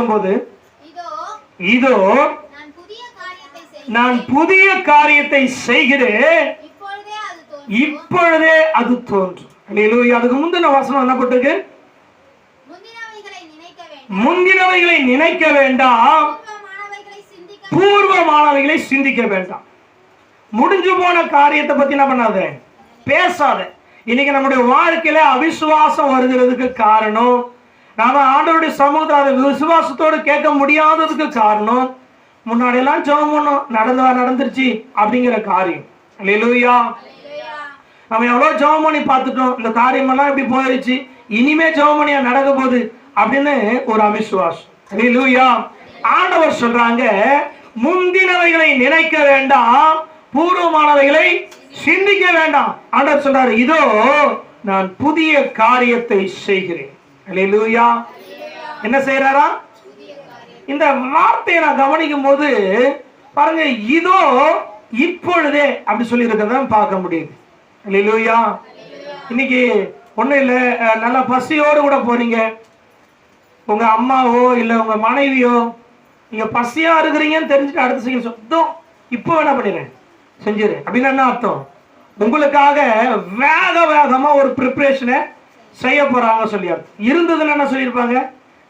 பத்தொன்பது? இதோ நான் புதிய காரியத்தை செய்கிறேன். இப்பொழுதே அது தோன்றும். அதுக்கு முந்தின வசனம் என்ன போட்டிருக்கு? முந்தினவைகளை நினைக்க வேண்டாம். பூர்வமானவைகளை சிந்திக்க வேண்டாம். முடிஞ்சு போன காரியத்தை பத்தி என்ன பண்ணாத? பேசாத. இன்னைக்கு நம்முடைய வாழ்க்கையில அவிசுவாசம் வருகிறதுக்கு காரணம் நாம ஆண்டவருடைய சமூகத்தை அதை விசுவாசத்தோடு கேட்க முடியாததுக்கு காரணம் முன்னாடி எல்லாம் ஜெபம் பண்ணோம் நடந்தா நடந்துருச்சு அப்படிங்கிற காரியம். அல்லேலூயா நம்ம எவ்வளோ ஜெபம் பண்ணி பார்த்துட்டோம் இந்த காரியமெல்லாம் இப்படி போயிடுச்சு இனிமே ஜெபம் பண்ணியா நடக்க போகுது அப்படின்னு ஒரு அவிசுவாசம். அல்லேலூயா ஆண்டவர் சொல்றாங்க முந்தினவைகளை நினைக்க வேண்டாம் பூர்வமானவைகளை சிந்திக்க வேண்டாம். ஆண்டவர் சொல்றாரு இதோ நான் புதிய காரியத்தை செய்கிறேன். அல்லேலூயா என்ன செய்யறாரா இந்த வார்த்தையை நான் கவனிக்கும் போது பாருங்க இதோ இப்பொழுதே அப்படி சொல்லி இருக்கிறத பார்க்க முடியுது. இல்லையா இன்னைக்கு ஒன்றும் இல்லை நல்லா பசியோடு கூட போறீங்க உங்க அம்மாவோ இல்லை உங்க மனைவியோ நீங்க பசியா இருக்கிறீங்கன்னு தெரிஞ்சுட்டு அடுத்து செய்ய சொத்தம் இப்போ என்ன பண்ணிடுறேன்? செஞ்சிரு அப்படின்னு என்ன அர்த்தம்? உங்களுக்காக வேக வேகமா ஒரு ப்ரிப்ரேஷனை செய்ய போறாங்க சொல்லி அர்த்தம் இருந்ததுன்னு என்ன சொல்லியிருப்பாங்க?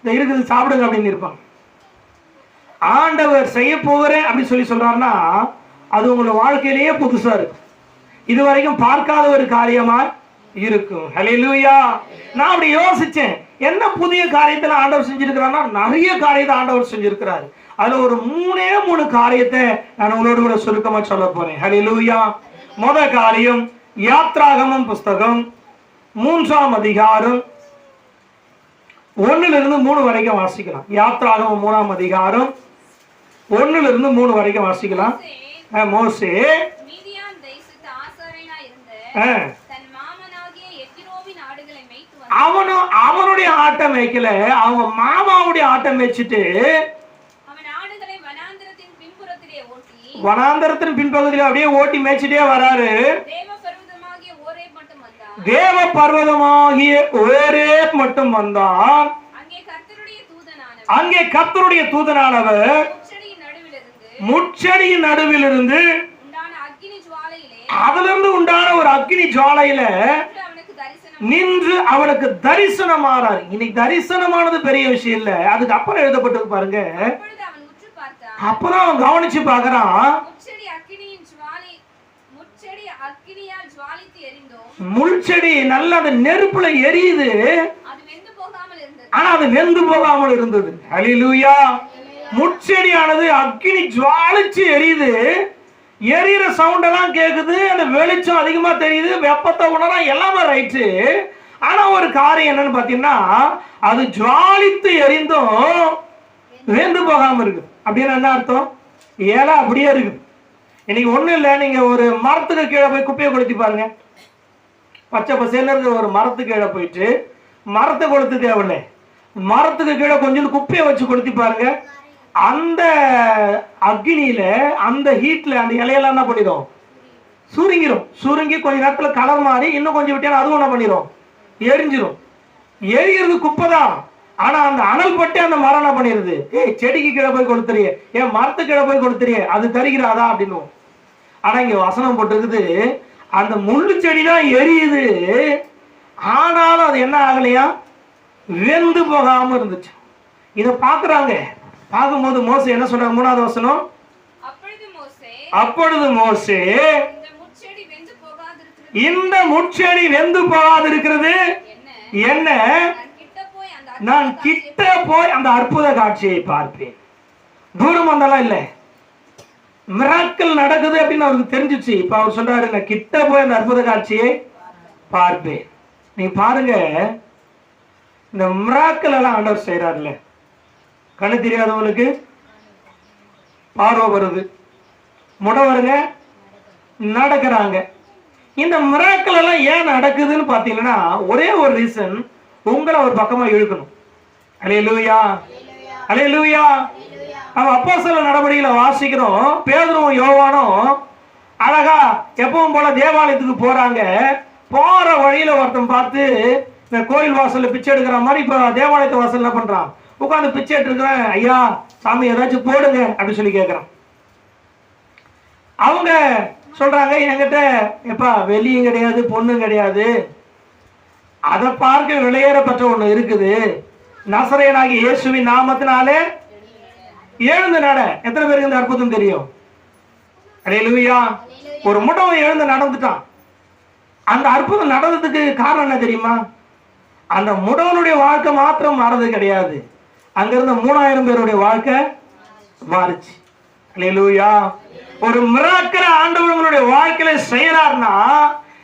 இந்த இருக்குது சாப்பிடுங்க அப்படின்னு இருப்பாங்க. ஆண்டவர் செய்ய போகிறேன் அப்படின்னு சொல்லி சொல்றாருன்னா அது உங்களோட வாழ்க்கையிலேயே புதுசா இருக்கும் இது வரைக்கும் பார்க்காத ஒரு காரியமா இருக்கும். ஹalleluya நான் அப்படி யோசிச்சேன். என்ன புதிய காரியத்துல ஆண்டவர் செஞ்சிருக்கிறான்னா நிறைய காரியத்தை ஆண்டவர் செஞ்சிருக்கிறாரு. அதில் ஒரு மூணே மூணு காரியத்தை நான் உங்களோட கூட சுருக்கமா சொல்ல போறேன். லூயா முத காரியம் யாத்ராகமம் புஸ்தகம். மூன்றாம் அதிகாரம் ஒண்ணுல இருந்து மூணு வரைக்கும் வாசிக்கலாம். யாத்ராகமம் மூணாம் அதிகாரம் ஒண்ணுல இருந்து மூணு வரைக்கும் வாசிக்கலாம். மோசே. அவனும் அவனுடைய ஆட்டம் மேய்க்கல. அவங்க மாமாவுடைய ஆட்டம் மேய்ச்சிட்டு வனாந்தரத்தின் பின்பகுதியில் அப்படியே ஓட்டி மேய்ச்சிட்டே வராரு தேவ பர்வதமாகிய ஓரே மட்டும் வந்தான் தேவ பர்வதமாகிய ஒரே மட்டும் வந்தான். அங்கே கர்த்தருடைய தூதனானவர். முச்சடியின் நடுவில் இருந்து அதிலிருந்து உண்டான ஒரு அக்கினி ஜுவாலையில நின்று அவனுக்கு தரிசனமானார். இன்னைக்கு தரிசனமானது பெரிய விஷயம் இல்ல. அதுக்கு அப்புறம் எழுதப்பட்டது பாருங்க. அப்பொழுது அவன் கவனிச்சு பார்க்கறான். எரிந்தோம் முள்செடி நல்ல அந்த நெருப்புல எரியுது. அது வெந்து போகாமல் இருந்தது. ஆனா அது வெந்து போகாமல் இருந்தது. ஹalleluya. முட்செடியானது அக்கினி ஜுவாலிச்சு எரியுது. எரியிற சவுண்ட் எல்லாம் கேக்குது அந்த வெளிச்சம் அதிகமா தெரியுது வெப்பத்தை உணரா எல்லாமே ரைட்டு ஆனா ஒரு காரியம் என்னன்னு பாத்தீங்கன்னா அது ஜுவாலித்து எரிந்தும் வெந்து போகாம இருக்கு. அப்படின்னு என்ன அர்த்தம்? ஏலா அப்படியே இருக்கு இன்னைக்கு ஒண்ணும் இல்லை நீங்க ஒரு மரத்துக்கு கீழே போய் குப்பையை கொளுத்தி பாருங்க. பச்சை பசேல இருக்கிற ஒரு மரத்துக்கு கீழே போயிட்டு மரத்தை கொளுத்து தேவையில்லை. மரத்துக்கு கீழே கொஞ்சம் குப்பையை வச்சு கொளுத்தி பாருங்க. அந்த அக்னியில அந்த ஹீட்ல அந்த இலையெல்லாம் என்ன பண்ணிடும் சுருங்கிடும் சுருங்கி கொஞ்ச நேரத்துல கலர் மாறி இன்னும் கொஞ்சம் விட்டா அதுவும் என்ன பண்ணிடும் எரிஞ்சிடும் எரிகிறது குப்பை தான். ஆனா அந்த அனல் பட்டு அந்த மரம் என்ன பண்ணிடுது ஏய் செடிக்கு கீழே போய் கொடுத்துறியே ஏன் மரத்துக்கு கீழே போய் கொடுத்துறியே அது தருகிறாதா அப்படின்னு ஆனா இங்க வசனம் போட்டிருக்குது அந்த முள்ளு செடி தான் எரியுது. ஆனாலும் அது என்ன ஆகலையா? வெந்து போகாம இருந்துச்சு. இதை பாக்குறாங்க பார்க்கும்போது மோசே என்ன சொல்றாங்க மூணாவது வசனம். அப்பொழுது மோசே இந்த முட்செடி வெந்து போகாது இருக்கிறது என்ன? நான் கிட்ட போய் அந்த அற்புத காட்சியை பார்ப்பேன். தூரம் வந்தாலும் இல்லை? மிராக்கள் நடக்குது அப்படின்னு அவருக்கு தெரிஞ்சிச்சு. இப்ப அவர் சொல்றாரு நான் கிட்ட போய் அந்த அற்புத காட்சியை பார்ப்பேன். நீ பாருங்க இந்த மிராக்கள் எல்லாம் ஆண்டவர் செய்யறாருல்ல கண்ணு தெரியாதவங்களுக்கு பார்வை வருது. முடை வருங்க நடக்கிறாங்க. இந்த மிராக்கள் எல்லாம் ஏன் நடக்குதுன்னு பார்த்தீங்கன்னா ஒரே ஒரு ரீசன் உங்களை ஒரு பக்கமா இழுக்கணும். அலே லூயா அலே லூயா அவன் அப்போ சில நடவடிக்கைகளை வாசிக்கிறோம் பேதரும் யோவானும் அழகா எப்பவும் போல தேவாலயத்துக்கு போறாங்க. போற வழியில ஒருத்தன் பார்த்து இந்த கோயில் வாசல்ல பிச்சை எடுக்கிற மாதிரி இப்போ தேவாலயத்து வாசல் என்ன பண்றான்? உட்காந்து பிச்சை இருக்கிறேன் ஐயா சாமி ஏதாச்சும் போடுங்க அப்படின்னு சொல்லி கேட்குறான் அவங்க சொல்றாங்க என்கிட்ட எப்பா வெளியும் கிடையாது பொண்ணும் கிடையாது. அதை பார்க்க விலையேறப்பட்ட ஒண்ணு இருக்குது. நசரையனாகி இயேசுவின் நாமத்தினாலே எழுந்து நட. எத்தனை பேருக்கு இந்த அற்புதம் தெரியும்? அலையிலுயா. ஒரு முடவன் எழுந்து நடந்துட்டான். அந்த அற்புதம் நடந்ததுக்கு காரணம் என்ன தெரியுமா? அந்த முடவனுடைய வாழ்க்கை மாத்திரம் மாறது கிடையாது. அங்கிருந்த மூணாயிரம் பேருடைய வாழ்க்கை மாறுச்சு. அல்லேலூயா ஒரு மிராக்கிற ஆண்டவங்களுடைய வாழ்க்கையில செய்யறாருன்னா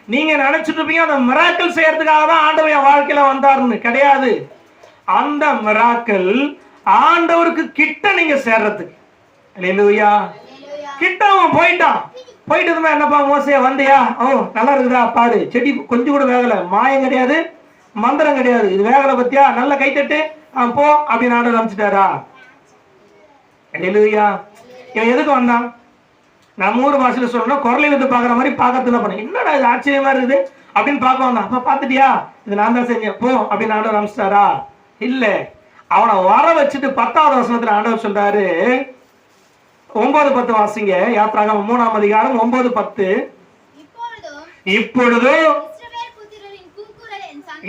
நீங்க நினைச்சிட்டு இருப்பீங்க அந்த மிராக்கள் செய்யறதுக்காக தான் ஆண்டவர் வாழ்க்கையில வந்தாருன்னு. கிடையாது. அந்த மிராக்கள் ஆண்டவருக்கு கிட்ட நீங்க சேர்றதுக்கு அல்லேலூயா கிட்ட அவன் போயிட்டான். போயிட்டதுமே என்னப்பா மோசையா வந்தியா? ஓ நல்லா இருக்குதா? பாரு செடி கொஞ்சம் கூட வேகல. மாயம் கிடையாது மந்திரம் கிடையாது. இது வேகல பத்தியா? நல்ல கைத்தட்டு ஆ, போ அப்படின்னு ஆண்டவர் அனுப்பிச்சிட்டாரா? அல்லேலூயா இவன் எதுக்கு வந்தான்? நம்ம ஊர் பாஷையில சொல்லணும் குரலை வந்து பார்க்குற மாதிரி பார்க்கறதுல பண்ண என்னடா இது ஆச்சரியமா இருக்குது? அப்படின்னு பார்க்க வந்தான். அப்ப பார்த்துட்டியா? இது நான் தான் செஞ்சேன். போ அப்படின்னு ஆண்டவர் அனுப்பிச்சிட்டாரா? இல்ல. அவனை வர வச்சுட்டு பத்தாவது வசனத்துல ஆண்டவர் சொல்றாரு. ஒன்பது பத்து வாசிங்க. யாத்ராகம் மூணாம் அதிகாரம் ஒன்பது பத்து. இப்பொழுதும்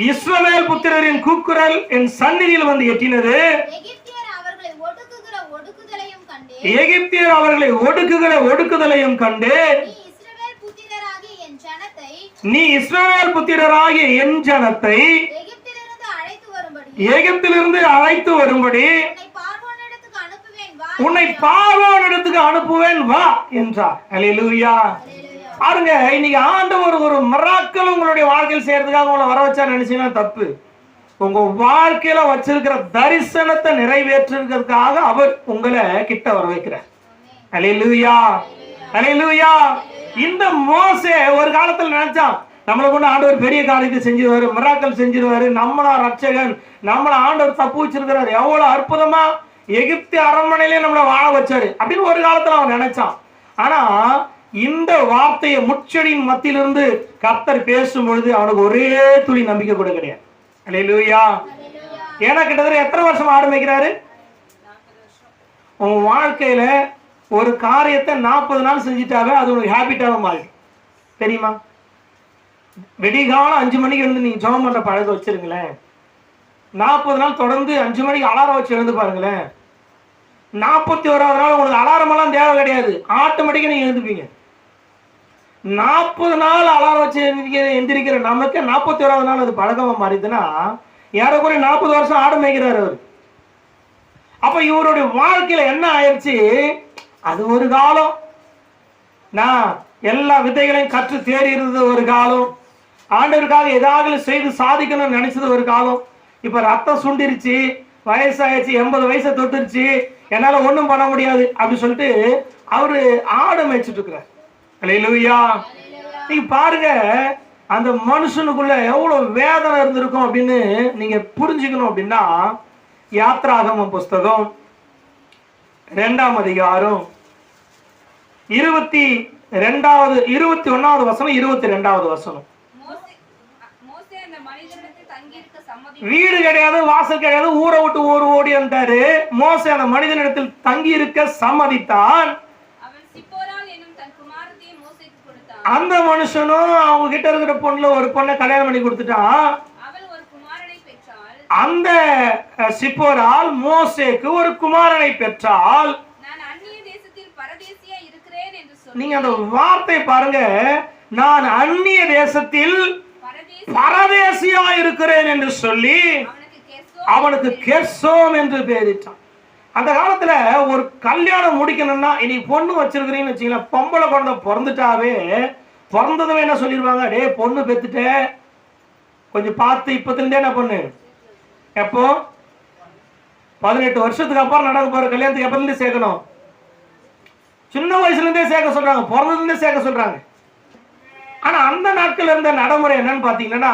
இஸ்ரவேல் புத்திரரின் கூக்குரல் என் சந்நிதியில் வந்து எட்டினது. எகிப்தியர் அவர்களை ஒடுக்குதலையும் கண்டு எகிப்தியர் அவர்களை ஒடுக்குகிற ஒடுக்குதலையும் கண்டு நீ இஸ்ரவேல் புத்திரராகிய என் ஜனத்தை நீ இஸ்ரவேல் புத்திரராகிய என் ஜனத்தை எகிப்திலிருந்து எகிப்திலிருந்து அழைத்து வரும்படி உன்னை பார்வோனிடத்துக்கு அனுப்புவேன் வா என்றார். அல்லேலூயா. பாருங்க இன்னைக்கு ஆண்டவர் ஒரு மிராக்கள் உங்களுடைய வாழ்க்கையில் செய்யறதுக்காக உங்களை வர வச்சா நினைச்சீங்கன்னா தப்பு. உங்க வாழ்க்கையில வச்சிருக்கிற தரிசனத்தை நிறைவேற்றுறதுக்காக அவர் உங்களை கிட்ட வர வைக்கிறார். அலையிலுயா அலையிலுயா இந்த மோசே ஒரு காலத்துல நினைச்சான் நம்மளை கொண்டு ஆண்டவர் பெரிய காரியத்தை செஞ்சிருவாரு மிராக்கள் செஞ்சிருவாரு. நம்மளா ரட்சகன் நம்மளை ஆண்டவர் தப்பு வச்சிருக்கிறார். எவ்வளோ அற்புதமா எகிப்து அரண்மனையிலே நம்மளை வாழ வச்சாரு அப்படின்னு ஒரு காலத்தில் அவன் நினைச்சான். ஆனா இந்த வார்த்தையை முச்செடியின் மத்தியிலிருந்து கர்த்தர் பேசும் பொழுது அவனுக்கு ஒரே துளி நம்பிக்கை கூட கிடையாது. அலையிலுயா ஏன்னா கிட்டத்தட்ட எத்தனை வருஷம் ஆரம்பிக்கிறாரு உன் வாழ்க்கையில ஒரு காரியத்தை நாற்பது நாள் செஞ்சுட்டாவே அது உனக்கு ஹேபிட்டாக மாறிடும். தெரியுமா? வெடிகாலம் அஞ்சு மணிக்கு எழுந்து நீங்க ஜோம் பண்ற பழக்கம் வச்சிருங்களேன். நாற்பது நாள் தொடர்ந்து அஞ்சு மணிக்கு அலாரம் வச்சு எழுந்து பாருங்களேன். நாற்பத்தி ஓராவது நாள் உங்களுக்கு அலாரம் எல்லாம் தேவை கிடையாது. ஆட்டோமேட்டிக்காக நீங்க எழுந்துப்பீங்க. நாற்பது நாள் அலாரம் வச்சு எந்திரிக்கிற நமக்கு நாற்பத்தி ஓராவது நாள் அது பழக்கமா மாறிதுன்னா ஏறக்குறைய நாற்பது வருஷம் ஆடு மேய்க்கிறாரு அவர். அப்ப இவருடைய வாழ்க்கையில என்ன ஆயிடுச்சு அது ஒரு காலம். நான் எல்லா வித்தைகளையும் கற்று தேறி இருந்தது ஒரு காலம். ஆண்டவருக்காக ஏதாவது செய்து சாதிக்கணும்னு நினைச்சது ஒரு காலம் இப்ப ரத்தம் சுண்டிருச்சு வயசாயிடுச்சு எண்பது வயசை தொட்டுருச்சு என்னால ஒண்ணும் பண்ண முடியாது அப்படின்னு சொல்லிட்டு அவரு ஆடு மேய்ச்சிட்டு இருக்கிறார். அல்லேலூயா நீங்க பாருங்க அந்த மனுஷனுக்குள்ள எவ்வளவு வேதனை இருந்திருக்கும் அப்படின்னு நீங்க புரிஞ்சுக்கணும் அப்படின்னா யாத்ராகமம் புஸ்தகம் ரெண்டாம் அதிகாரம் இருபத்தி ரெண்டாவது இருபத்தி ஒன்னாவது வசனம் இருபத்தி ரெண்டாவது வசனம் மோசே அ- மோசே அந்த மனிதனிடத்தில் தங்கியிருக்க சம்மதி வீடு கிடையாது வாசல் கிடையாது ஊரை விட்டு ஊர் ஓடி வந்தாரு. மோசே அந்த மனிதனிடத்தில் தங்கி இருக்க சம்மதித்தான் அந்த மனுஷனும் அவங்க கிட்ட இருக்கிற பொண்ணுல ஒரு பொண்ணை கல்யாணம் பண்ணி கொடுத்துட்டான். அந்த சிப்போரால் மோசேக்கு ஒரு குமாரனை பெற்றால் நீங்க அந்த வார்த்தை பாருங்க. நான் அந்நிய தேசத்தில் பரதேசியா இருக்கிறேன் என்று சொல்லி அவனுக்கு கெர்சோ அவனுக்கு கெர்சோம் என்று பெயரிட்டான் அந்த காலத்துல ஒரு கல்யாணம் முடிக்கணும்னா இனி பொண்ணு வச்சிருக்கிறீங்கன்னு வச்சுங்களேன் பொம்பளை குழந்தை பிறந்துட்டாவே பிறந்ததுமே என்ன சொல்லிடுவாங்க டேய் பொண்ணு பெத்துட்ட கொஞ்சம் பார்த்து இப்பத்துலேருந்தே என்ன பண்ணு? எப்போ? பதினெட்டு வருஷத்துக்கு அப்புறம் நடக்க போற கல்யாணத்துக்கு எப்பல இருந்து சேர்க்கணும்? சின்ன வயசுல இருந்தே சேர்க்க சொல்றாங்க பிறந்ததுல இருந்தே சேர்க்க சொல்றாங்க. ஆனா அந்த நாட்கள் இருந்த நடைமுறை என்னன்னு பாத்தீங்கன்னா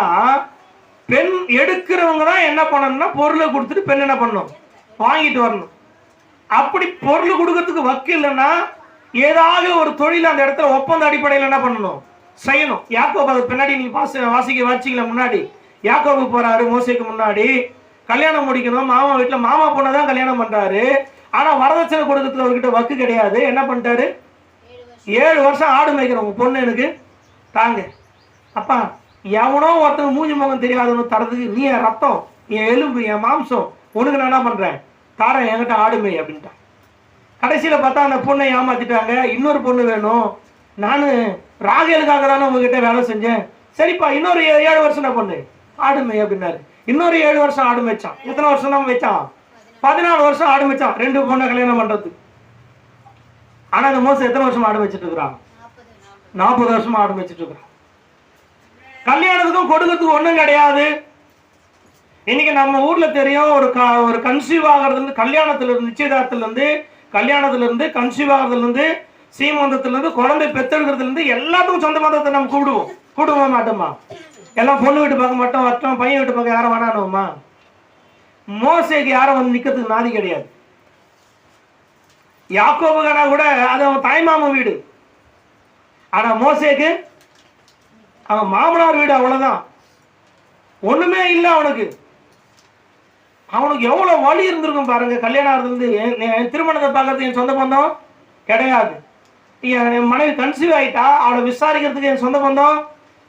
பெண் எடுக்கிறவங்க தான் என்ன பண்ணணும்னா பொருளை கொடுத்துட்டு பெண் என்ன பண்ணணும்? வாங்கிட்டு வரணும். அப்படி பொருள் கொடுக்கறதுக்கு வக்கு இல்லைன்னா ஏதாவது ஒரு தொழில் அந்த இடத்துல ஒப்பந்த அடிப்படையில் என்ன பண்ணணும்? செய்யணும். யாக்கோ அது பின்னாடி நீங்க வாசி வாசிக்க வாசிக்கல முன்னாடி? யாக்கோபு போறாரு மோசைக்கு முன்னாடி. கல்யாணம் முடிக்கணும். மாமா வீட்டில் மாமா பொண்ணை தான் கல்யாணம் பண்றாரு. ஆனா வரதட்சணை கொடுக்கறதுல அவர்கிட்ட வக்கு கிடையாது. என்ன பண்ணிட்டாரு? ஏழு வருஷம் ஆடு மேய்க்கிறோம் பொண்ணு எனக்கு. தாங்க. அப்பா எவனோ ஒருத்தன் மூஞ்சி முகம் தெரியாதவனு தரதுக்கு நீ என் ரத்தம் என் எலும்பு என் மாம்சம் உனக்கு நான் என்ன பண்ணுறேன் தாரேன் என்கிட்ட ஆடு அப்படின்ட்டான். கடைசியில் பார்த்தா அந்த பொண்ணை ஏமாத்திட்டாங்க. இன்னொரு பொண்ணு வேணும். நான் ராகேலுக்காக தானே உங்ககிட்ட வேலை செஞ்சேன். சரிப்பா இன்னொரு ஏ- ஏழு வருஷம் நான் பொண்ணு ஆடு அப்படின்னாரு. இன்னொரு ஏழு வருஷம் ஆடு மேய்ச்சான். எத்தனை வருஷம் தான் வச்சான் பதினாலு வருஷம் ஆடு மேய்ச்சான். ரெண்டு பொண்ணை கல்யாணம் பண்ணுறதுக்கு ஆனால் அந்த மோசம் எத்தனை வருஷம் ஆடு வச்சுட்டு இருக்கிறான்? நாற்பது வருஷமா ஆரம்பிச்சுட்டு இருக்கிறோம். கல்யாணத்துக்கும் கொடுக்கறதுக்கு ஒன்றும் கிடையாது. இன்னைக்கு நம்ம ஊர்ல தெரியும் ஒரு க ஒரு கன்சீவ் ஆகிறதுலேருந்து கல்யாணத்துல இருந்து நிச்சயதார்த்தத்துல இருந்து கன்சீவ் ஆகிறதுலேருந்து சீமந்தத்துலேருந்து குழந்தை பெற்றெடுக்கிறதுலேருந்து எல்லாத்துக்கும் சொந்த மதத்தை நம்ம கூடுவோம் கூடுவோமா மாட்டோமா? எல்லாம் பொண்ணு வீட்டு பார்க்க மாட்டோம் வட்டோம் பையன் வீட்டு பார்க்க யாரும் வேணானுமா மோசைக்கு யாரும் வந்து நிற்கிறதுக்கு நாதி கிடையாது. யாக்கோபுகானா கூட அது அவன் தாய்மாமன் வீடு. ஆனா மோசேக்கு அவன் மாமனார் வீடு அவ்வளவுதான். ஒண்ணுமே இல்லை அவனுக்கு. அவனுக்கு எவ்வளவு வலி இருந்திருக்கும் பாருங்க கல்யாணம் இருந்து என் என் திருமணத்தை பார்க்கறதுக்கு என் சொந்த பந்தம் கிடையாது. என் என் மனைவி கன்சீவ் ஆயிட்டா அவளை விசாரிக்கிறதுக்கு என் சொந்த பந்தம்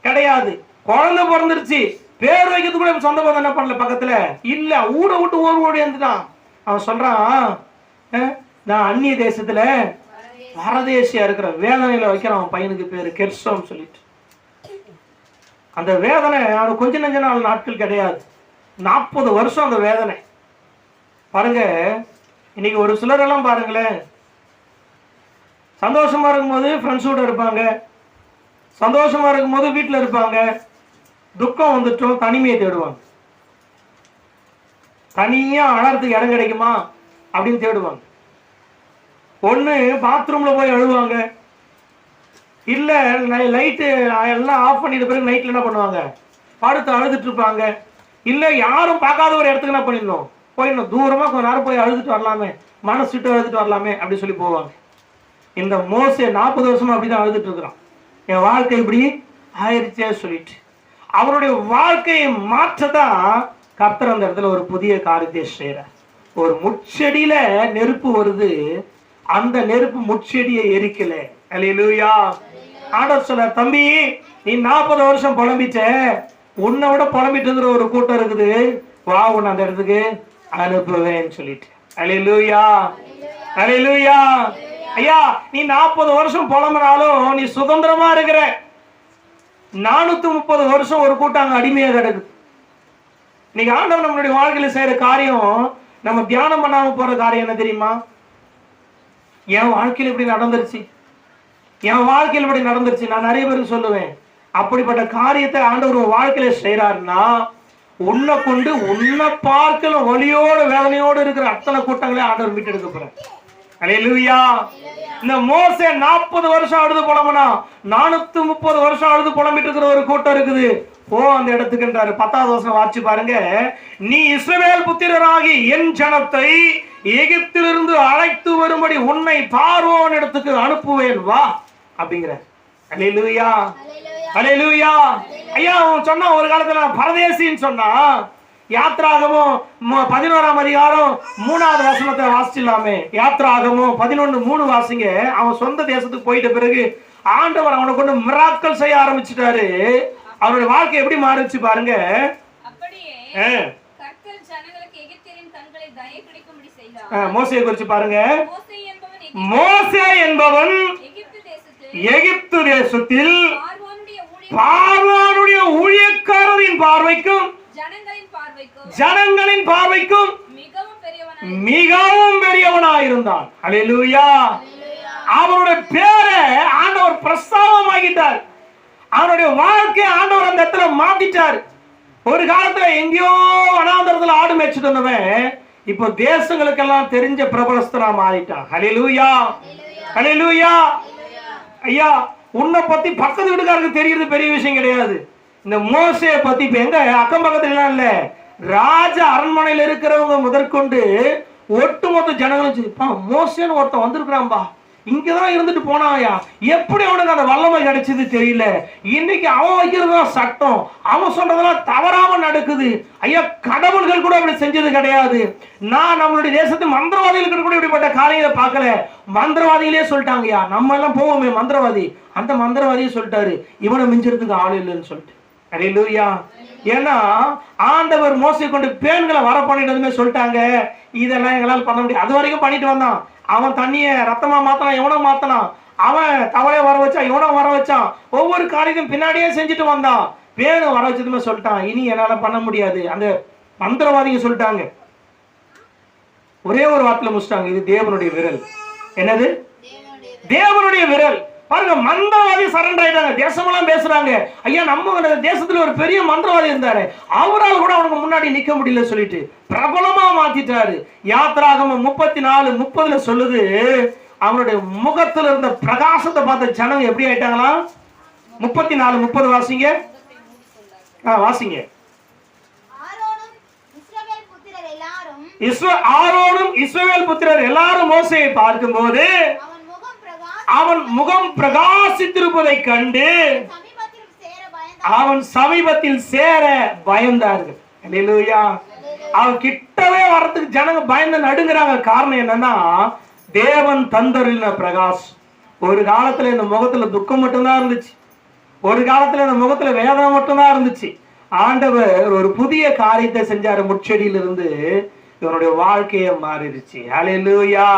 கிடையாது. குழந்தை பிறந்துருச்சு. பேர் வைக்கிறதுக்கு கூட என் சொந்த பந்தம் என்ன பண்ணல பக்கத்துல? இல்ல ஊட விட்டு ஓர் ஓடி வந்துட்டான். அவன் சொல்றான் நான் அந்நிய தேசத்துல பரதேசியா இருக்கிற வேதனையில வைக்கிறான் அவன் பையனுக்கு பேரு கெர்சோம் சொல்லிட்டு. அந்த வேதனை அவனுக்கு கொஞ்ச நெஞ்ச நாள் நாட்கள் கிடையாது. நாற்பது வருஷம் அந்த வேதனை. பாருங்க இன்னைக்கு ஒரு சிலரெல்லாம் பாருங்களேன். சந்தோஷமா இருக்கும்போது ஃப்ரெண்ட்ஸோட இருப்பாங்க. சந்தோஷமா இருக்கும்போது வீட்டில் இருப்பாங்க. துக்கம் வந்துட்டோம் தனிமையை தேடுவாங்க. தனியாக அழறதுக்கு இடம் கிடைக்குமா அப்படின்னு தேடுவாங்க. ஒன்று பாத்ரூமில் போய் அழுவாங்க. இல்லை லைட்டு எல்லாம் ஆஃப் பண்ணிட்ட பிறகு நைட்டில் என்ன பண்ணுவாங்க? படுத்து அழுதுட்டு இருப்பாங்க. இல்லை யாரும் பார்க்காத ஒரு இடத்துக்கு என்ன பண்ணிடணும்? போயிடணும். தூரமாக கொஞ்ச நேரம் போய் அழுதுட்டு வரலாமே. மனசு விட்டு அழுதுட்டு வரலாமே அப்படின்னு சொல்லி போவாங்க. இந்த மோசே நாற்பது வருஷமா அப்படிதான் அழுதுட்டு இருக்கிறான். என் வாழ்க்கை இப்படி ஆயிடுச்சே சொல்லிட்டு. அவருடைய வாழ்க்கையை மாற்றதான் கர்த்தர் அந்த இடத்துல ஒரு புதிய காரியத்தை செய்கிறார் ஒரு முச்செடியில நெருப்பு வருது. அந்த நெருப்பு முட்செடியை எரிக்கல. அல்லேலூயா ஆண்டவர் சொல்ல தம்பி நீ நாற்பது வருஷம் புலம்பிட்ட. உன்னை விட புலம்பிட்டுங்கிற ஒரு கூட்டம் இருக்குது. வா உன்னை அந்த இடத்துக்கு அனுப்புவேன்னு சொல்லிட்டு. அல்லேலூயா அல்லேலூயா ஐயா நீ நாற்பது வருஷம் புலம்புனாலும் நீ சுதந்திரமா இருக்கிற. நானூத்தி முப்பது வருஷம் ஒரு கூட்டம் அங்க அடிமையா கிடக்குது இன்னைக்கு ஆண்டவர் நம்மளுடைய வாழ்க்கையில செய்யற காரியம் நம்ம தியானம் பண்ணாம போற காரியம் என்ன தெரியுமா? என் வாழ்க்கையில இப்படி நடந்துருச்சு. என் வாழ்க்கையில இப்படி நடந்துருச்சு. நான் நிறைய பேருக்கு சொல்லுவேன். அப்படிப்பட்ட காரியத்தை ஆண்டவர் உன் வாழ்க்கையில செய்யறாருன்னா உன்னை கொண்டு உன்னை பார்க்கல ஒளியோட வேதனையோடு இருக்கிற அத்தனை கூட்டங்களே ஆண்டவர் மீட்டெடுக்க போறேன் அலையலுவியா இந்த மோசே நாற்பது வருஷம் அழுது புலம்புனா நானூத்தி முப்பது வருஷம் அழுது புலம்பிட்டு இருக்கிற ஒரு கூட்டம் இருக்குது. போ அந்த இடத்துக்குன்றாரு பத்தாவது வருஷம் வாட்சி பாருங்க. நீ இஸ்ரவேல் புத்திரராகி என் ஜனத்தை எகிப்திலிருந்து அழைத்து வரும்படி உன்னை பார்வோன் இடத்துக்கு அனுப்புவேன் வா அப்படிங்கிற அலையலுவியா அலையலுவியா ஐயா அவன் சொன்னா ஒரு காலத்துல பரதேசின்னு சொன்னா யாத்ராகமும் பதினோராம் அதிகாரம் மூணாவது வசனத்தை வாசிச்சிடலாமே. யாத்ராகமும் பதினொன்னு மூணு வாசிங்க. அவன் சொந்த தேசத்துக்கு போயிட்ட பிறகு ஆண்டவர் அவனை கொண்டு மிராக்கள் செய்ய ஆரம்பிச்சிட்டாரு. அவனுடைய வாழ்க்கை எப்படி மாறுச்சு பாருங்க. மோசையை குறிச்சு பாருங்க. மோசே என்பவன் எகிப்து- தேசத்தில் பார்வோனுடைய ஊழியக்காரரின் பார்வைக்கும் ஜனங்களின் பார்வைக்கும் மிகவும் பெரியவனாய் மிகவும் பெரியவனாயிருந்தான் அல்லேலூயா அவனுடைய பேரை ஆண்டவர் பிரஸ்தாபமாக்கிட்டார் அவனுடைய வாழ்க்கையை ஆண்டவர் அந்த இடத்துல மாத்திட்டார் ஒரு காலத்துல எங்கேயோ வனாந்தரத்துல ஆடு மேய்ச்சிட்டு வந்தவன் இப்போ தேசங்களுக்கெல்லாம் தெரிஞ்ச பிரபலஸ்தனா மாறிட்டான். ஹalleluya ஹalleluya ஐயா உன்னை பத்தி பக்கத்து வீட்டுக்காரருக்கு தெரியறது பெரிய விஷயம் கிடையாது. இந்த மோசையை பத்தி இப்ப எங்க அக்கம் பக்கத்துல எல்லாம் இல்ல. ராஜ அரண்மனையில இருக்கிறவங்க முதற்கொண்டு ஒட்டுமொத்த ஜனங்களும் மோசேன்னு ஒருத்தன் வந்திருக்கிறான்பா. இங்கதான் இருந்துட்டு போனாயா? எப்படி அவனுக்கு அந்த வல்லமை கிடைச்சது தெரியல. இன்னைக்கு அவன் வைக்கிறது தான் சட்டம். அவன் சொல்றதெல்லாம் தவறாம நடக்குது. ஐயா கடவுள்கள் கூட அப்படி செஞ்சது கிடையாது. நான் நம்மளுடைய தேசத்து மந்திரவாதிகளுக்கு கூட இப்படிப்பட்ட காரியங்களை பார்க்கல. மந்திரவாதிகளே சொல்லிட்டாங்கய்யா. நம்ம எல்லாம் போவோமே மந்திரவாதி. அந்த மந்திரவாதியே சொல்லிட்டாரு. இவனை மிஞ்சிறதுக்கு ஆள் இல்லைன்னு சொல்லிட்டு. அலையிலூயா ஏன்னா ஆண்டவர் மோசை கொண்டு பேன்களை வர பண்ணிட்டதுமே சொல்லிட்டாங்க. இதெல்லாம் எங்களால் பண்ண முடியாது. அது வரைக்கும் பண்ணிட்டு வந்தான். அவன் தண்ணியை ரத்தமா மாத்தலாம் எவனோ மாத்தலாம் அவன் தவளைய வர வச்சான் எவனோ வர வச்சான் ஒவ்வொரு காரியத்தையும் பின்னாடியே செஞ்சுட்டு வந்தான். பேனு வர வச்சதுமே சொல்லிட்டான். இனி என்னால பண்ண முடியாது. அந்த மந்திரவாதிங்க சொல்லிட்டாங்க. ஒரே ஒரு வார்த்தையில முடிச்சிட்டாங்க. இது தேவனுடைய விரல். என்னது? தேவனுடைய தேவனுடைய விரல். பாருங்க மந்திரவாதி சரண்டர் ஆயிட்டாங்க. தேசமெல்லாம் பேசுறாங்க. ஐயா நம்ம தேசத்துல ஒரு பெரிய மந்திரவாதி இருந்தாரு. அவரால் கூட அவனுக்கு முன்னாடி நிக்க முடியல சொல்லிட்டு பிரபலமா மாத்திட்டாரு. யாத்திராகமம் முப்பத்தி நாலு முப்பதுல சொல்லுது அவனுடைய முகத்துல இருந்த பிரகாசத்தை பார்த்த ஜனங்க எப்படி ஆயிட்டாங்களாம் முப்பத்தி நாலு முப்பது வாசிங்க. வாசிங்க. ஆரோனும் இஸ்ரவேல் புத்திரர் எல்லாரும் இஸ்வ ஆரோனும் இஸ்ரவேல் புத்திரர் எல்லாரும் மோசையை பார்க்கும்போது முகம் பிரகாச அவன் முகம் பிரகாசித்திருப்பதை கண்டு அவன் சமீபத்தில் சேர பயந்தார்கள். அவன் கிட்டவே வர்றதுக்கு ஜனங்க பயந்து நடுங்குறாங்க. காரணம் என்னன்னா தேவன் தந்தரின பிரகாஷ் ஒரு காலத்துல இந்த முகத்துல துக்கம் மட்டும்தான் இருந்துச்சு. ஒரு காலத்துல இந்த முகத்துல வேதனை மட்டும்தான் இருந்துச்சு. ஆண்டவர் ஒரு புதிய காரியத்தை செஞ்சாரு. முட்செடியில இருந்து இவனுடைய வாழ்க்கையை மாறிடுச்சு. அலையலூயா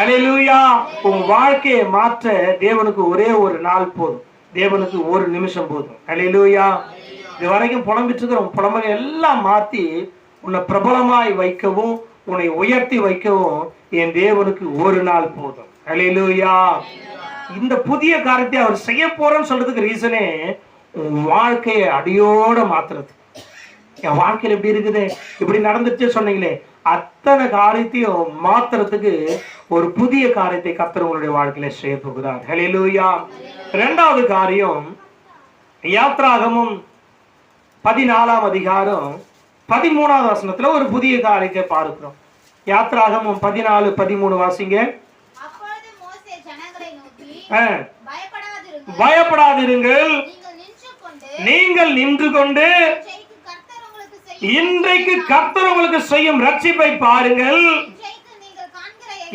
அலையிலூயா. உன் வாழ்க்கையை மாற்ற தேவனுக்கு ஒரே ஒரு நாள் போதும். தேவனுக்கு ஒரு நிமிஷம் போதும். அலையிலூயா. இது வரைக்கும் புலம்பிட்டு இருக்கிற உன் புலம்பலை எல்லாம் மாத்தி உன்னை பிரபலமாய் வைக்கவும் உன்னை உயர்த்தி வைக்கவும் என் தேவனுக்கு ஒரு நாள் போதும். அலையிலூயா. இந்த புதிய காரியத்தை அவர் செய்ய போறேன்னு சொல்றதுக்கு ரீசனே உன் வாழ்க்கையை அடியோட மாத்துறது. என் வாழ்க்கையில எப்படி இருக்குது? இப்படி நடந்துச்சு சொன்னீங்களே. அத்தனை காரியத்தையும் மாத்துறதுக்கு ஒரு புதிய காரியத்தை கர்த்தர் உங்களுடைய வாழ்க்கையில செய்ய போகிறார். ஹalleluya ரெண்டாவது காரியம் யாத்ராகமும் பதினாலாம் அதிகாரம் பதிமூணாவது வசனத்துல ஒரு புதிய காரியத்தை பார்க்கிறோம். யாத்ராகமும் பதினாலு பதிமூணு வாசிங்க. பயப்படாதிருங்கள். நீங்கள் நின்று கொண்டு இன்றைக்கு கர்த்தர் உங்களுக்கு செய்யும் ரட்சிப்பை பாருங்கள்.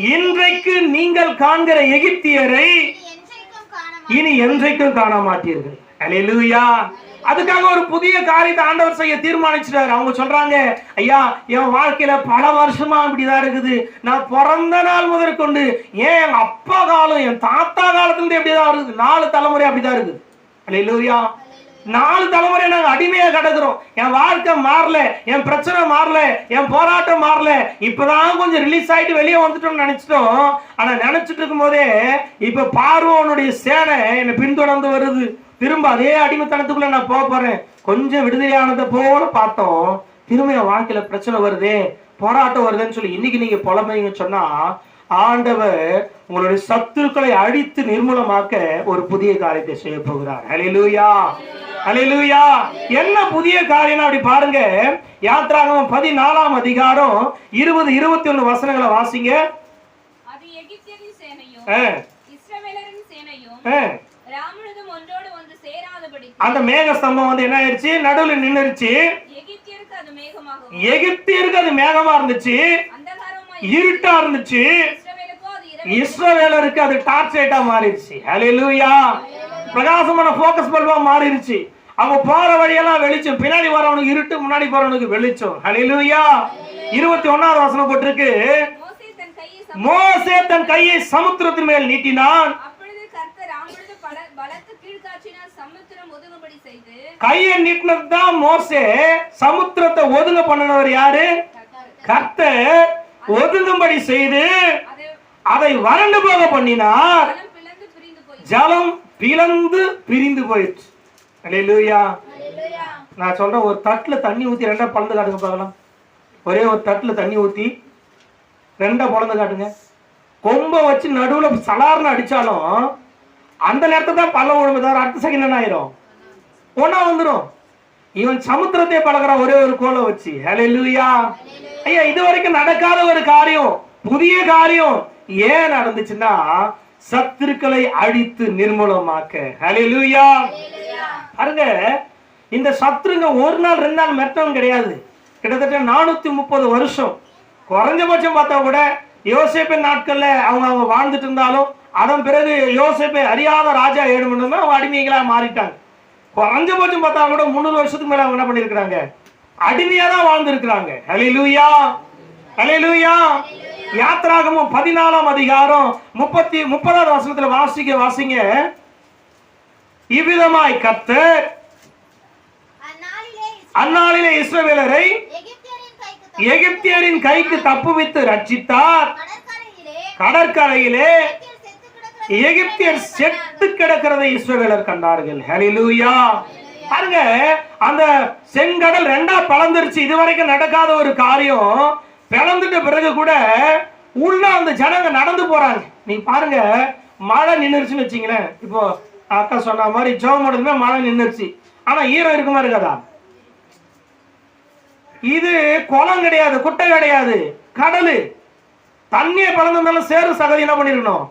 இன்றைக்கு நீங்கள் காண்கிற எகிப்தியரை இனி என்றைக்கும் காண மாட்டீர்கள் அதுக்காக ஒரு புதிய காரியத்தை ஆண்டவர் செய்ய தீர்மானிச்சிட்டாரு. அவங்க சொல்றாங்க ஐயா என் வாழ்க்கையில பல வருஷமா இப்படிதான் இருக்குது. நான் பிறந்த நாள் முதற்கொண்டு ஏன் எங்க அப்பா காலம் என் தாத்தா காலத்துல இருந்து எப்படிதான் இருக்குது. நாலு தலைமுறை அப்படிதான் இருக்குது. அல்லேலூயா நாலு தலைமுறை நாங்க அடிமையாக கிடக்குறோம். என் வாழ்க்கை மாறல என் பிரச்சனை மாறல என் போராட்டம் மாறல. இப்பதான் கொஞ்சம் ரிலீஸ் ஆயிட்டு வெளியே வந்துட்டோம்னு நினைச்சிட்டோம். ஆனா நினைச்சிட்டு இருக்கும் போதே இப்போ பார்வோனுடைய சேனை என்னை பின்தொடர்ந்து வருது. திரும்ப அதே அடிமைத்தனத்துக்குள்ள நான் போக போறேன். கொஞ்சம் விடுதலையானதை போல பார்த்தோம். திரும்ப என் வாழ்க்கையில பிரச்சனை வருதே போராட்டம் வருதுன்னு சொல்லி இன்னைக்கு நீங்க புலம்புறீங்க சொன்னா ஆண்டவர் உங்களுடைய சத்துருக்களை அழித்து நிர்மூலமாக்க ஒரு புதிய காரியத்தை செய்ய போகிறார். லூயா ஹalleluya என்ன புதிய காரியம் அப்படி பாருங்க. யாத்ராகமம் பதினாலாம் அதிகாரம் இருபது இருபத்தி ஒண்ணு வசனங்களை வாசிங்க. ஒன்று அந்த மேக ஸ்தம்பம் வந்து என்ன ஆயிடுச்சு நடுவில் நின்னுருச்சு. எகிப்தியருக்கு அது மேகமா இருந்துச்சு. இருட்டா இருந்துச்சு. இஸ்ரவேலருக்கு அது டார்ச் லைட்டா மாறிடுச்சு. ஹalleluya பிரகாசமான ஃபோக்கஸ் பல்பா மாறிடுச்சு. அவங்க போற வழியெல்லாம் வெளிச்சம். பின்னாடி வரவனுக்கு இருட்டு முன்னாடி போறவனுக்கு வெளிச்சம். ஹalleluya இருபத்தி ஒன்னாவது வசனம் போட்டிருக்கு. மோசே தன் கையை சம- மோசே தன் கையை சமுத்திரத்தின் மேல் நீட்டினான் கையை நீட்டினது தான் மோசே. சமுத்திரத்தை ஒதுங்க பண்ணினவர் யாரு? கர்த்தர். ஒதுங்கும்படி செய்து அது வறண்டு போக பண்ணினார். ஜலம் பிளந்து பிரிந்து போயிடுச்சு அல்லேலூயா நான் சொல்றேன் ஒரு தட்டுல தண்ணி ஊத்தி ரெண்டா பழந்து காட்டுங்க பார்க்கலாம் ஒரே ஒரு தட்டுல தண்ணி ஊத்தி ரெண்டா பழந்து காட்டுங்க. கொம்பை வச்சு நடுவுல சலார்னு அடிச்சாலும் அந்த நேரத்துல தான் பல்ல விழுமே. தவிர அடுத்த செகண்ட் என்ன ஆயிரும்? ஒன்னா வந்துடும் இவன் சமுத்திரத்தை பழகுறான் ஒரே ஒரு கோலை வச்சு. ஹalleluya. ஐயா இது வரைக்கும் நடக்காத ஒரு காரியம் புதிய காரியம் ஏன் நடந்துச்சுன்னா சத்துருக்களை அழித்து நிர்மூலமாக்க. ஹalleluya பாருங்க இந்த சத்துருங்க ஒரு நாள் ரெண்டு நாள் மெத்தம் கிடையாது. கிட்டத்தட்ட நானூத்தி முப்பது வருஷம். குறைஞ்சபட்சம் பார்த்தா கூட யோசேப்பின் நாட்கள்ல அவங்க அவங்க வாழ்ந்துட்டு இருந்தாலும் அதன் பிறகு யோசேப்பை அறியாத ராஜா ஏழு மணி அவங்க அடிமைகளா மாறிட்டாங்க. குறைஞ்சபட்சம் பார்த்தா கூட முந்நூறு வருஷத்துக்கு மேல அவங்க என்ன பண்ணிருக்கிறாங்க அடிமையா தான் வாழ்ந்திருக்கிறாங்க. ஹalleluya ஹalleluya யாத்ராகமும் பதினாலாம் அதிகாரம் முப்பத்தி முப்பதாவது வசனத்துல வாசிக்க வாசிங்க. இவ்விதமாய் கர்த்தர் அந்நாளிலே இஸ்ரவேலரை எகிப்தியரின் கைக்கு தப்புவித்து ரட்சித்தார். கடற்கரையிலே எகிப்தியர் செத்து கிடக்கிறதை இஸ்ரவேலர் கண்டார்கள். ஹalleluya. பாருங்க அந்த செங்கடல் ரெண்டா பிளந்துருச்சு இதுவரைக்கும் நடக்காத ஒரு காரியம் பிறந்துட்ட பிறகு கூட உள்ள அந்த ஜனங்க நடந்து போறாங்க. நீங்க பாருங்க மழை நின்னுருச்சுன்னு வச்சிங்களேன். இப்போ அக்கா சொன்ன மாதிரி ஜோம் மட்டுமே மழை நின்னுருச்சு. ஆனா ஈரம் இருக்குமா இருக்காதா இது குளம் கிடையாது குட்டை கிடையாது கடலு. தண்ணியை பழந்திருந்தாலும் சேறு சகதி என்ன பண்ணிருக்கணும்?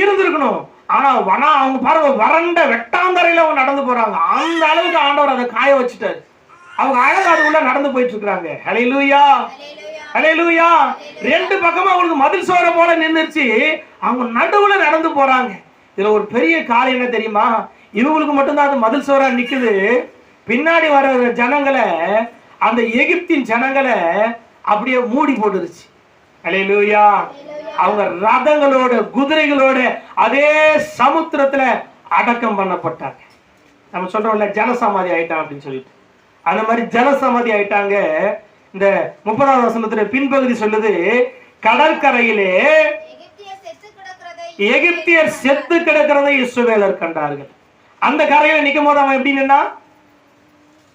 இருந்திருக்கணும். ஆனா வனா அவங்க பாருங்க வறண்ட வெட்டாந்தரையில அவங்க நடந்து போறாங்க. அந்த அளவுக்கு ஆண்டவர் அதை காய வச்சுட்டாரு. அவங்க அழகா அதுக்குள்ள நடந்து போயிட்டு இருக்காங்க ஹalleluya. ஹalleluya. ரெண்டு பக்கமா அவங்களுக்கு மதில் சோற போல நின்னுச்சு அவங்க நடுவுல நடந்து போறாங்க. இதுல ஒரு பெரிய காரியம் என்ன தெரியுமா? இவங்களுக்கு மட்டும்தான் அது மதில் சோறா நிக்குது. பின்னாடி வர ஜனங்களை அந்த எகிப்தின் ஜனங்களை அப்படியே மூடி போட்டுருச்சு. ஹalleluya. அவங்க ரதங்களோட குதிரைகளோட அதே சமுத்திரத்துல அடக்கம் பண்ணப்பட்டாங்க. நம்ம சொல்றோம்ல ஜனசமாதி ஆயிட்டான் அப்படின்னு சொல்லிட்டு. அந்த மாதிரி ஜனசமாதி ஆயிட்டாங்க. இந்த முப்பதாவது வசனத்துல பின்பகுதி சொல்லுது கடற்கரையிலே எகிப்தியர் செத்து கிடக்கிறதை இஸ்ரவேலர் கண்டார்கள். அந்த கரையில நிக்கும் போது அவன் எப்படி நின்னா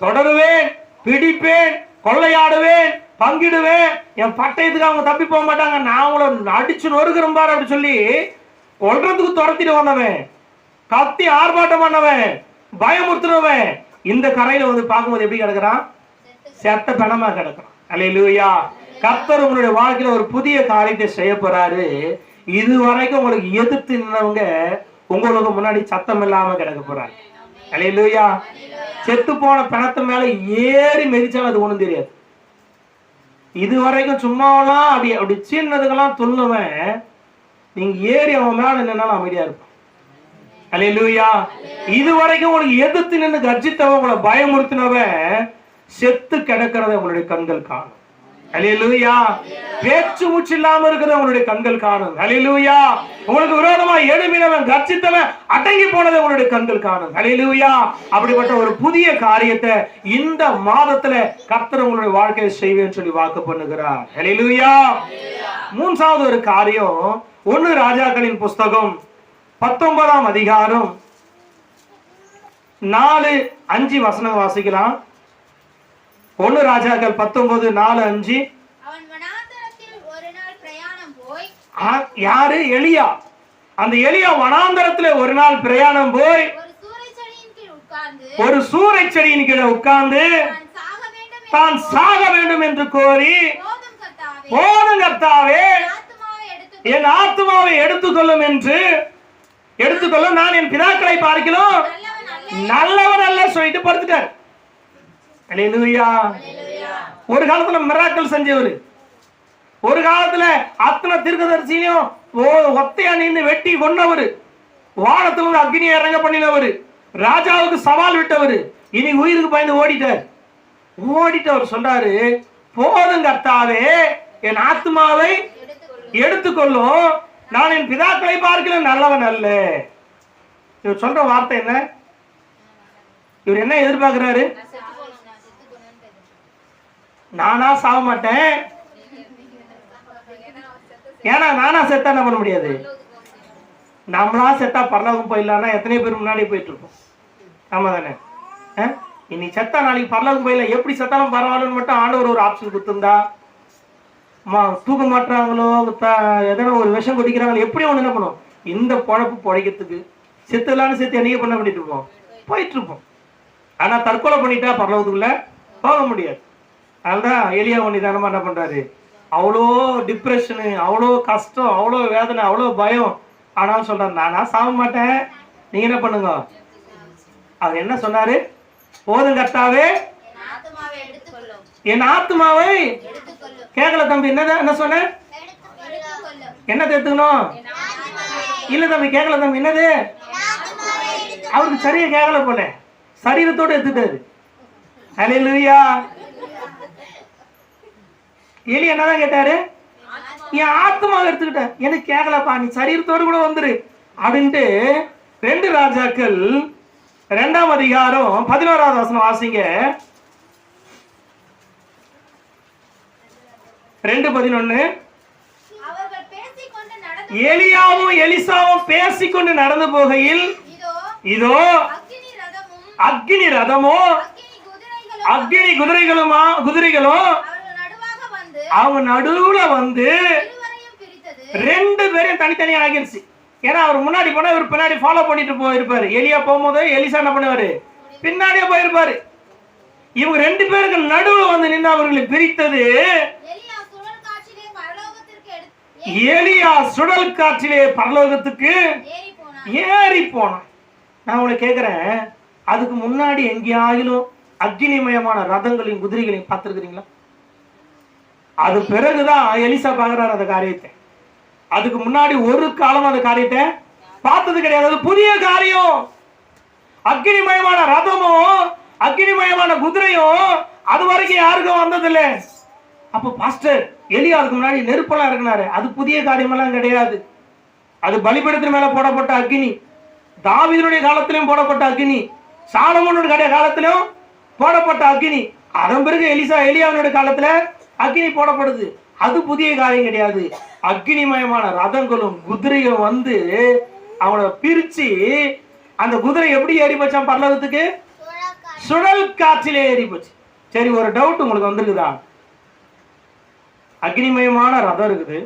தொடருவேன் பிடிப்பேன் கொள்ளையாடுவேன் பங்கிடுவேன் என் பட்டயத்துக்கு அவங்க தப்பி போக மாட்டாங்க நான் அவங்கள அடிச்சு நொறுக்கிறேன் பாரு அப்படி சொல்லி கொல்றதுக்கு துரத்திட்டு வந்தவன். கத்தி ஆர்ப்பாட்டம் பண்ணவன் பயமுறுத்துனவன். இந்த கரையில வந்து பார்க்கும்போது எப்படி கிடக்குறான்? செத்த பணமா கிடக்குறான். அல்லேலூயா கர்த்தர் உங்களுடைய வாழ்க்கையில ஒரு புதிய காரியத்தை செய்ய போறாரு. இது வரைக்கும் உங்களுக்கு எதிர்த்து நின்றவங்க உங்களுக்கு முன்னாடி சத்தம் இல்லாம கிடக்க போறாங்க. அல்லேலூயா செத்து போன பிணத்து மேல ஏறி மெதிச்சாலும் அது ஒண்ணும் தெரியாது. இது வரைக்கும் சும்மாவெல்லாம் அப்படி அப்படி சின்னதுக்கெல்லாம் சொல்லுவேன் நீங்க ஏறி அவன் மேல நின்னாலும் அமைதியா இருப்பான். அலையலூயா இதுவரைக்கும் உங்களுக்கு எதிர்த்து நின்று கர்ஜித்தவன் உங்களை பயமுறுத்தினவன் செத்து கிடக்கிறத உங்களுடைய கண்கள் காணும். அலையலூயா பேச்சு மூச்சு இல்லாம இருக்கிறத உங்களுடைய கண்கள் காணும். அலையலூயா உங்களுக்கு விரோதமா எழுமினவன் கர்ஜித்தவன் அடங்கி போனதை உங்களுடைய கண்கள் காணும். அலையலூயா அப்படிப்பட்ட ஒரு புதிய காரியத்தை இந்த மாதத்துல கர்த்தர் உங்களுடைய வாழ்க்கையை செய்வேன்னு சொல்லி வாக்கு பண்ணுகிறார். அலையலூயா மூன்றாவது ஒரு காரியம் ஒன்னு ராஜாக்களின் புஸ்தகம். பத்தொன்பதாம் அதிகாரம். நாலு அஞ்சு வசனம் வாசிக்கலாம். ஒன்னு ராஜாக்கள் பத்தொன்பது நாலு அஞ்சு. அவன் வனாந்தரத்தில் ஒரு நாள் பிரயாணம் போய் ஆ- யாரு? எலியா. அந்த எலியா வனாந்தரத்துல ஒரு நாள் பிரயாணம் போய் ஒரு சூறை செடியின் கீழே உட்கார்ந்து தான் சாக வேண்டும் என்று கோரி போதும் கர்த்தாவே. என் ஆத்துமாவை எடுத்துக்கொள்ளும் என்று எடுத்துக்கொள்ளும் நான் என் பிதாக்களை பார்க்கலாம் நல்லவன் அல்ல சொல்லிட்டு படுத்துட்டார். ஒரு காலத்துல மிராக்கள் செஞ்சவர். ஒரு காலத்துல அத்தனை தீர்க்கதரிசியும் ஓ- ஒத்தையா நின்று வெட்டி கொண்டவர் வானத்துல இருந்து அக்னியை இறங்க பண்ணினவர். ராஜாவுக்கு சவால் விட்டவர். இனி உயிருக்கு பயந்து ஓடிட்டார். ஓடிட்டவர் சொல்றாரு போதும் கர்த்தாவே என் ஆத்மாவை எடுத்துக்கொள்ளும். நான் என் பிதாக்களை பார்க்கல நல்லவன் அல்ல. இவர் சொல்ற வார்த்தை என்ன? இவர் என்ன எதிர்பார்க்கிறாரு? நானா சாக மாட்டேன். ஏன்னா நானா செத்தா என்ன பண்ண முடியாது? நம்மளா செத்தா பரலோகம் போயிடலாம்னா எத்தனை பேர் முன்னாடி போயிட்டு இருக்கோம் ஆமா தானே ஆ? செத்தா நாளைக்கு பரலோகம் போயிடலாம். எப்படி செத்தாலும் பரவாயில்லன்னு மட்டும் ஆண்டவர் ஒரு ஆப்ஷன் கொடுத்துருந்தா மா தூக்க மாட்டுறாங்களோ த- எதனா ஒரு விஷம் குடிக்கிறாங்களோ? எப்படி ஒன்று என்ன பண்ணும் இந்த பொழப்பு பிழைக்கிறதுக்கு செத்துலான்னு சேர்த்து என்னைக்கு பண்ண பண்ணிட்டு இருப்போம்? போயிட்டு இருப்போம். ஆனா தற்கொலை பண்ணிட்டா பரலோகத்துக்குள்ள போக முடியாது. அதுதான் எளியா ஒன்று தானமா என்ன பண்றாரு? அவ்வளோ டிப்ரெஷனு அவ்வளோ கஷ்டம் அவ்வளோ வேதனை அவ்வளோ பயம். ஆனாலும் சொல்றாரு நானா சாக மாட்டேன். நீங்க என்ன பண்ணுங்க? அவர் என்ன சொன்னாரு? போதும் கர்த்தாவே. என் ஆத்மாவை கேட்கல தம்பி என்னதான் என்ன சொன்ன? என்னத்தை என்ன எடுத்துக்கணும்? இல்ல தம்பி கேட்கல தம்பி என்னது? அவருக்கு சரியா கேட்கல போல. சரீரத்தோட எடுத்துட்டாரு. ஹalleluya எலி என்னதான் கேட்டாரு? என் ஆத்மாவை எடுத்துக்கிட்ட எனக்கு கேட்கலப்பா நீ சரீரத்தோடு கூட வந்துரு. அப்படின்ட்டு ரெண்டு ராஜாக்கள் ரெண்டாம் அதிகாரம் பதினோராவது வசனம் வாசிங்க. ரெண்டு பதினொன்னு. எலியாவும் எலிசாவும் பேசிக்கொண்டு நடந்து போகையில் இதோ அக்னி ரதமோ அக்னி குதிரைகளுமா குதிரைகளும் அவங்க நடுவுல வந்து ரெண்டு பேரும் தனித்தனி ஆகிருச்சு ஏன்னா அவர் முன்னாடி போனா இவர் பின்னாடி ஃபாலோ பண்ணிட்டு போயிருப்பாரு. எலியா போகும்போது எலிசா என்ன பண்ணுவாரு? பின்னாடியே போயிருப்பாரு. இவங்க ரெண்டு பேருக்கு நடுவுல வந்து நின்று அவர்களை பிரித்தது எலியா சுழல் காற்றிலே பரலோகத்திற்கு எடுத்து எலியா சுழல் காற்றிலே பரலோகத்துக்கு ஏறி போனான் ஏறி போனான் நான் உங்களை கேட்குறேன் அதுக்கு முன்னாடி எங்கேயாயிலும் அக்னிமயமான ரதங்களையும் குதிரைகளையும் பார்த்துருக்கிறீங்களா? அது பிறகுதான் எலிசா பார்க்குறாரு அந்த காரியத்தை. அதுக்கு முன்னாடி ஒரு காலம் அந்த காரியத்தை பார்த்தது கிடையாது. அது புதிய காரியம். அக்னிமயமான ரதமும் அக்னிமயமான குதிரையும் அது வரைக்கும் யாருக்கும் வந்ததில்ல. அப்போ பாஸ்டர் எலியா அதுக்கு முன்னாடி நெருப்பெல்லாம் இறக்குனாரு. அது புதிய காரியமெல்லாம் கிடையாது. அது பலிபீடத்தின் மேல போடப்பட்ட அக்கினி தாவீதுடைய காலத்திலும் போடப்பட்ட அக்கினி சாலமோனுடைய காலத்திலும் போடப்பட்ட அக்கினி அதன் பிறகு எலிசா எலியாவினுடைய காலத்துல அக்கினி போடப்படுது. அது புதிய காரியம் கிடையாது. அக்னிமயமான ரதங்களும் குதிரையும் வந்து அவனை பிரிச்சு அந்த குதிரை எப்படி ஏறி போச்சான் பரலோகத்துக்கு சுழல் காற்றிலே. ஏறி போச்சு. சரி ஒரு டவுட் உங்களுக்கு வந்திருக்குதா? அக்னிமயமான ரதம் இருக்குது.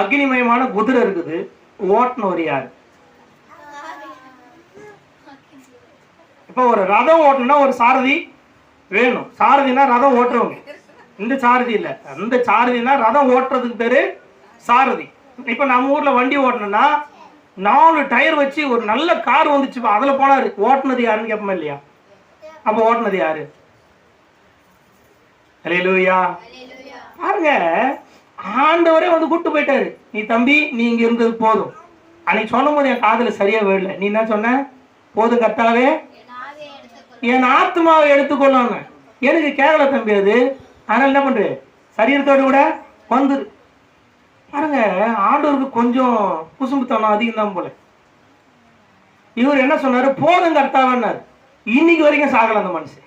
அக்னிமயமான குதிரை இருக்குது. ஓட்டுனவர் யார்? இப்போ ஒரு ரதம் ஓட்டணும்னா ஒரு சாரதி வேணும். சாரதினா ரதம் ஓட்டுறவங்க. இந்த சாரதி இல்லை. அந்த சாரதினா ரதம் ஓட்டுறதுக்கு பேரு சாரதி. இப்போ நம்ம ஊர்ல வண்டி ஓட்டணும்னா நாலு டயர் வச்சு ஒரு நல்ல கார் வந்துச்சு. அதுல போனாரு. ஓட்டுனது யாருன்னு கேட்போமா இல்லையா? அப்போ ஓட்டுனது யாரு? ஹalleluya பாருங்க ஆண்டவரே வந்து கூட்டு போயிட்டாரு. நீ தம்பி நீ இங்க இருந்தது போதும். அன்னைக்கு சொல்லும் போது என் காதல சரியா விழல. நீ என்ன சொன்ன? போதும் கத்தாவே என் ஆத்மாவை எடுத்துக்கொள்ளாங்க எனக்கு கேரள தம்பி அது. அதனால என்ன பண்ற சரீரத்தோடு கூட வந்துரு பாருங்க ஆண்டவருக்கு கொஞ்சம் குசும்புத்தனம் அதிகம் தான் போல. இவர் என்ன சொன்னாரு? போதும் கர்த்தாவன்னாரு. இன்னைக்கு வரைக்கும் சாகல அந்த மனுஷன்.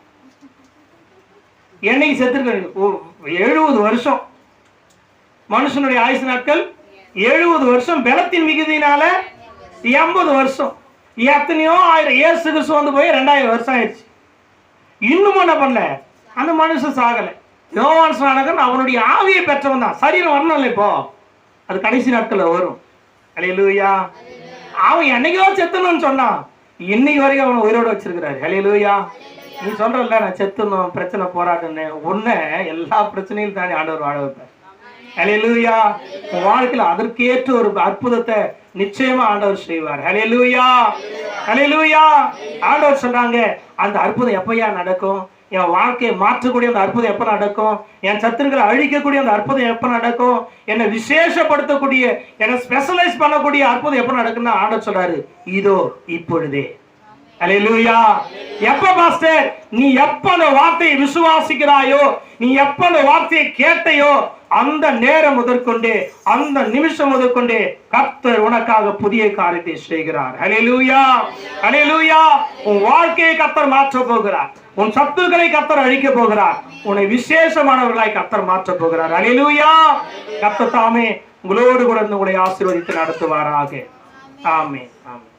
என்னைக்கு செத்துருக்க எழுபது வருஷம். மனுஷனுடைய ஆயுசு நாட்கள் எழுபது வருஷம். பலத்தின் மிகுதியினால எண்பது வருஷம். எத்தனையோ ஆயிரம். இயேசு கிறிஸ்து வந்து போய் ரெண்டாயிரம் வருஷம் ஆயிடுச்சு. இன்னும் என்ன பண்ணல? அந்த மனுஷன் சாகல. யோவான் ஸ்நானகன் அவனுடைய ஆவியை பெற்றவன் தான். சரீரம் வரணும்ல இப்போ? அது கடைசி நாட்கள்ல வரும். அலையலூயா அவன் என்னைக்கோ செத்தணும்னு சொன்னான். இன்னைக்கு வரைக்கும் அவனை உயிரோட வச்சிருக்கிறாரு. அலையலூயா நீ சொல்றல நான் செத்துணும் பிரச்சனை போராட்டம்னு. உன்னை எல்லா பிரச்சனையும் தாண்டி ஆண்டவர் வாழ வைப்பார். ஹalleluya உன் வாழ்க்கையில அதற்கேற்ற ஒரு அற்புதத்தை நிச்சயமா ஆண்டவர் செய்வார். ஹalleluya ஹalleluya ஆண்டவர் சொல்றாங்க அந்த அற்புதம் எப்பயா நடக்கும்? என் வாழ்க்கையை மாற்றக்கூடிய அந்த அற்புதம் எப்ப நடக்கும்? என் சத்துருக்களை அழிக்கக்கூடிய அந்த அற்புதம் எப்ப நடக்கும்? என்னை விசேஷப்படுத்தக்கூடிய என்னை ஸ்பெஷலைஸ் பண்ணக்கூடிய அற்புதம் எப்ப நடக்கும்னு ஆண்டவர் சொல்றாரு. இதோ இப்பொழுதே. அல்லேலூயா எப்ப பாஸ்டர் நீ எப்ப அந்த வார்த்தையை விசுவாசிக்கிறாயோ நீ எப்ப அந்த வார்த்தையை கேட்டையோ அந்த நேரம் முதற்கொண்டே அந்த நிமிஷம் முதற்கொண்டே கர்த்தர் உனக்காக புதிய காரியத்தை செய்கிறார். ஹalleluya ஹalleluya உன் வாழ்க்கையை கர்த்தர் மாற்ற போகிறார். உன் சத்துக்களை கத்தர் அழிக்க போகிறார். உன்னை விசேஷமானவர்களாய் கத்தர் மாற்ற போகிறார். ஹalleluya கத்த தாமே உங்களோடு கூட உங்களை ஆசீர்வதித்து நடத்துவாராக. ஆமே ஆமே